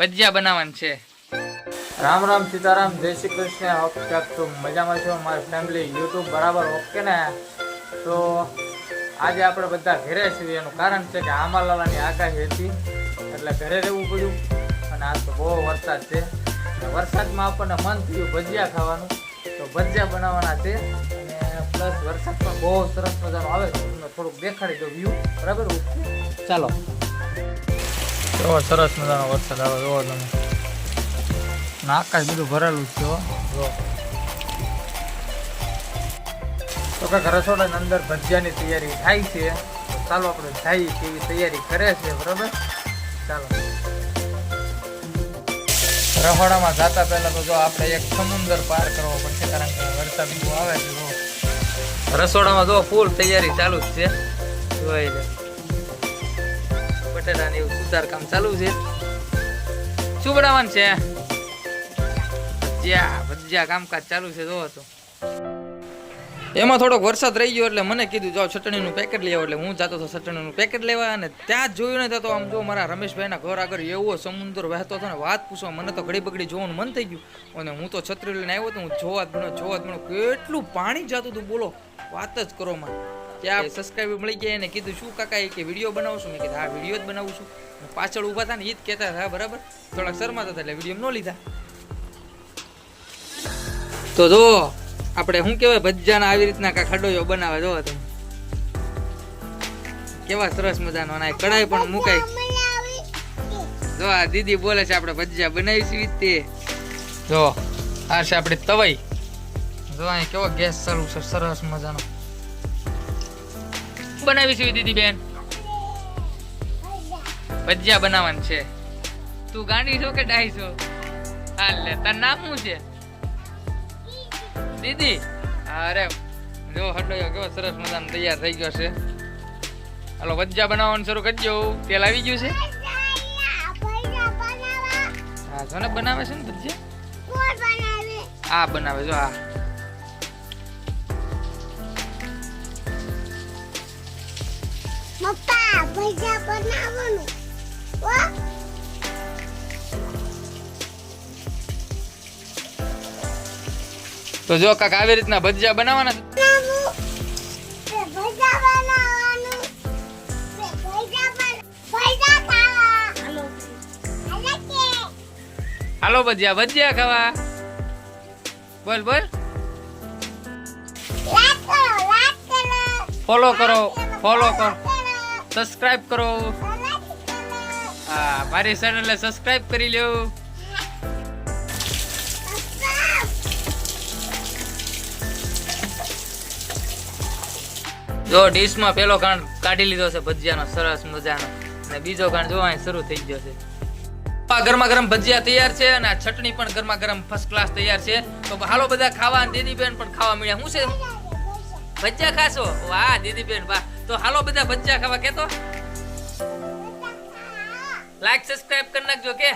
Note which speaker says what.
Speaker 1: ભજીયા બનાવવાનું છે. રામ રામ સીતારામ જય શ્રી કૃષ્ણ. હોપ ક્યાંક તો મજામાં છો મારી ફેમિલી યુટ્યુબ બરાબર ઓકે ને? તો આજે આપણે બધા ઘરે છીએ એનું કારણ છે કે આમાલાલાની આગાહી હતી. એટલે ઘરે રહેવું પડ્યું અને આજ તો બહુ વરસાદ છે. વરસાદમાં આપણને મન થયું ભજીયા ખાવાનું. તો ભજીયા બનાવવાના છે. અને પ્લસ વરસાદ પણ બહુ સરસ મજાનો આવે છે. તમને થોડુંક દેખાડી દો વ્યૂ બરાબર? ચાલો. એવો સરસ મજાનો વરસાદ આવે જોવો તમે આકાશ બધું ભરેલું છે. જો. તો કાંઈક રસોડાની અંદર ભજીયાની તૈયારી થાય છે. ચાલો આપણે જઈએ કેવી તૈયારી કરે છે, બરાબર? ચાલો. રહોડામાં જતા પહેલા તો જો આપણે એક સમુંદર પાર કરવો પડશે, કારણ કે વરસાદ બહુ આવે છે રસોડામાં જો ફૂલ તૈયારી ચાલુ જ છે. જોઈ લે. બટેટાને એવું સુધાર કામ ચાલુ છે. શું બનાવવાનું છે? ભજીયા ભજીયા કામકાજ ચાલુ છે, જોવો તો. એમાં થોડોક વરસાદ રહી ગયો એટલે મને કીધું, જાઓ ચટણીનું પેકેટ લઈ આવો. એટલે હું જતો હતો ચટણીનું પેકેટ લેવા અને ત્યાં જ જોયું ને તો આમ જો મારા રમેશભાઈના ઘર આગળ એવો સમુદ્ર વહેતો હતો ને, વાત પૂછવા મને તો ઘડી બગડી જોવાનું મન થઈ ગયું. અને હું તો છત્રી લઈને આવ્યો તો હું જોવા જ ભણો જોવા જ ભણો કેટલું પાણી જતું હતું બોલો. વાત જ કરો માં ત્યાં સબસ્ક્રાઈબર મળી ગયા એને કીધું શું કાકા એ કે વીડિયો બનાવું છું? મેં કીધું હા વીડિયો જ બનાવું છું. પાછળ ઊભા હતા ને એ જ કહેતા હતા બરાબર. થોડાક શરમાતા હતા એટલે વીડિયો ન લીધા. તો જો આપણે શું કહેવાય ભજીયાના આવી રીતના કા ખડોયો બનાવે જો તમે. કેવા સરસ મજાનો અને કઢાઈ પણ મુકાય જો આ દીદી બોલે છે આપણે ભજીયા બનાવીશું તે. જો આ છે આપણી તવાઈ. જો અહીં કેવો ગેસ ચાલુ છે સરસ મજાનો. બનાવીશું છે દીદી બેન? ભજીયા બનાવવાનું છે. તું ગાંડી છો કે ડાઈ છો? હાલ લે તાર નામ શું છે? દીદી? અરે જો હડો કેવો સરસ મજાનો તૈયાર થઈ ગયો છે. હાલો ભજીયા બનાવવાનું શરૂ કરી દો. તેલ આવી ગયું છે? હા જો ને બનાવે છે ને ભજીયા? આ બનાવે જો આ.
Speaker 2: ભજીયા બનાવવાનું. ઓ
Speaker 1: તો જો કાક આવી રીતના ભજીયા બનાવવાના
Speaker 2: હાલો.
Speaker 1: ભજીયા ભજીયા ખાવા. બોલ બોલ. ફોલો કરો ફોલો કરો. સબસ્ક્રાઇબ કરો. હા, મારી ચેનલને સબસ્ક્રાઇબ કરી લ્યો. જો ડીશમાં પેલો ખાંડ કાઢી લીધો છે ભજીયાનો, સરસ મજાનો. અને બીજો ખાંડ જોવા શરૂ થઈ ગયો છે. ગરમા ગરમ ભજીયા તૈયાર છે અને ચટણી પણ ગરમા ગરમ ફર્સ્ટ ક્લાસ તૈયાર છે. તો હાલો બધા ખાવા અને દીદીબેન પણ ખાવા મળ્યા. શું છે? ભજીયા ખાશો? વાહ, દીદીબેન, વાહ. તો હાલો બધા બચ્ચા ખાવા કેતો? લાઈક સબસ્ક્રાઇબ કરી નાખજો કે.